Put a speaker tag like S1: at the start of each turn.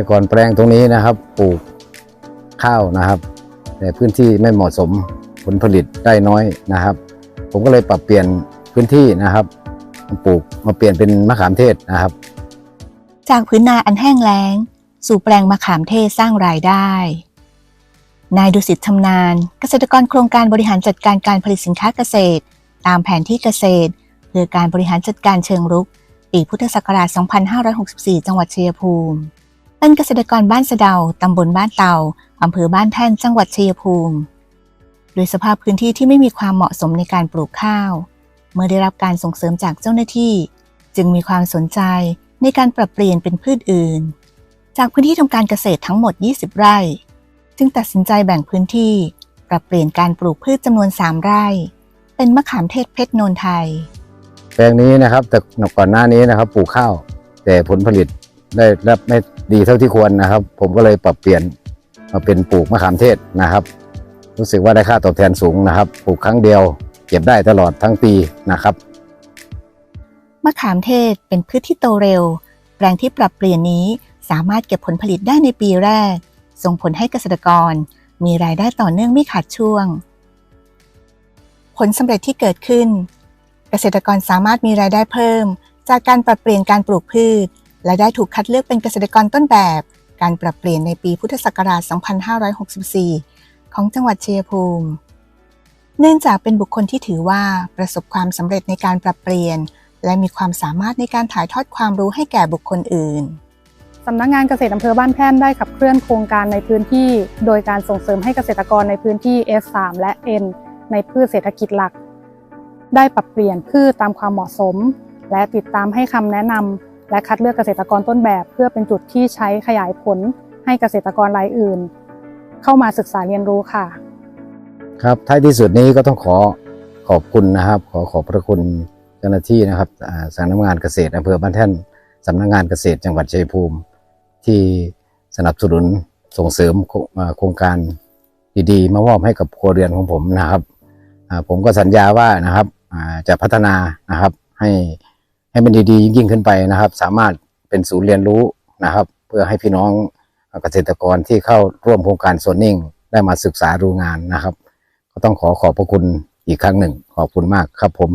S1: แต่ก่อนแปลงตรงนี้นะครับ ปลูกข้าวนะครับ แต่พื้นที่ไม่เหมาะสมผลผลิตได้น้อยนะครับ ผมก็เลยปรับเปลี่ยนพื้นที่นะครับปลูกมาเปลี่ยนเป็นมะขามเทศนะครับ
S2: จากพื้นนาอันแห้งแล้ง สู่แปลงมะขามเทศสร้างรายได้ นายดุสิตชำนาญ เกษตรกรโครงการบริหารจัดการการผลิตสินค้าเกษตร ตามแผนที่เกษตรเพื่อการบริหารจัดการเชิงรุก ปีพุทธศักราช 2564 จังหวัดชัยภูมิ เป็นเกษตรกรบ้านสะเดา ตำบลบ้านเตา อำเภอบ้านแท่น จังหวัดชัยภูมิ โดยสภาพพื้นที่ที่ไม่มีความเหมาะสมในการปลูกข้าว เมื่อได้รับการส่งเสริมจากเจ้าหน้าที่ จึงมีความสนใจในการปรับเปลี่ยนเป็นพืชอื่น จากพื้นที่ทำการเกษตรทั้งหมด 20 ไร่ จึงตัดสินใจแบ่งพื้นที่ ปรับเปลี่ยนการปลูกพืชจำนวน 3 ไร่ เป็นมะขามเทศเพชรนนไทย
S1: แปลงนี้นะครับแต่ก่อนหน้านี้นะครับปลูกข้าวแต่ผลผลิต ได้รับไม่ดีเท่าที่ควรนะครับ ผมก็เลยปรับเปลี่ยนมาเป็นปลูกมะขามเทศนะครับ รู้สึกว่าได้ค่าตอบแทนสูงนะครับ ปลูกครั้งเดียว เก็บได้ตลอดทั้งปีนะครับ
S2: มะขามเทศเป็นพืชที่โตเร็ว แปลงที่ปรับเปลี่ยนนี้สามารถเก็บผลผลิตได้ในปีแรก ส่งผลให้เกษตรกร มีรายได้ต่อเนื่องไม่ขาดช่วง ผลสำเร็จที่เกิดขึ้น เกษตรกรสามารถมีรายได้เพิ่ม จากการปรับเปลี่ยนการปลูกพืช และได้ถูกคัดเลือกเป็นเกษตรกรต้นแบบ การปรับเปลี่ยนในปีพุทธศักราช 2564 ของจังหวัดเชัยภูมิ เนื่องจากเป็นบุคคลที่ถือว่าประสบความสำเร็จในการปรับเปลี่ยน และมีความสามารถในการถ่ายทอดความรู้ให้แก่บุคคลอื่น
S3: สำนักงานเกษตรอำเภอบ้านแท่นได้ขับเคลื่อนโครงการในพื้นที่ โดยการส่งเสริมให้เกษตรกรในพื้นที่ S3 และ N ในพืชเศรษฐกิจหลัก ได้ปรับเปลี่ยนพืชตามความเหมาะสม และติดตามให้คำแนะนำ และคัดเลือกเกษตรกรต้นแบบ เพื่อเป็นจุดที่ใช้ขยายผลให้เกษตรกรรายอื่น เข้ามาศึกษาเรียนรู้ค่ะ
S1: ครับท้ายที่สุดนี้ก็ต้องขอขอบคุณนะครับ ขอขอบพระคุณเจ้าหน้าที่นะครับสำนักงานเกษตรอำเภอบ้านแท่นสำนักงานเกษตรจังหวัดชัยภูมิ ที่สนับสนุนส่งเสริมโครงการดีๆ มามอบให้กับครัวเรือนของผมนะครับผมก็สัญญาว่านะครับจะพัฒนานะครับให้ ให้มันดีๆยิ่งขึ้นไปนะครับ สามารถเป็นศูนย์เรียนรู้นะครับ เพื่อให้พี่น้องเกษตรกรที่เข้าร่วมโครงการโซนนิ่ง ได้มาศึกษาดูงานนะครับ ก็ต้องขอขอบพระคุณอีกครั้งหนึ่ง ขอบคุณมากครับผม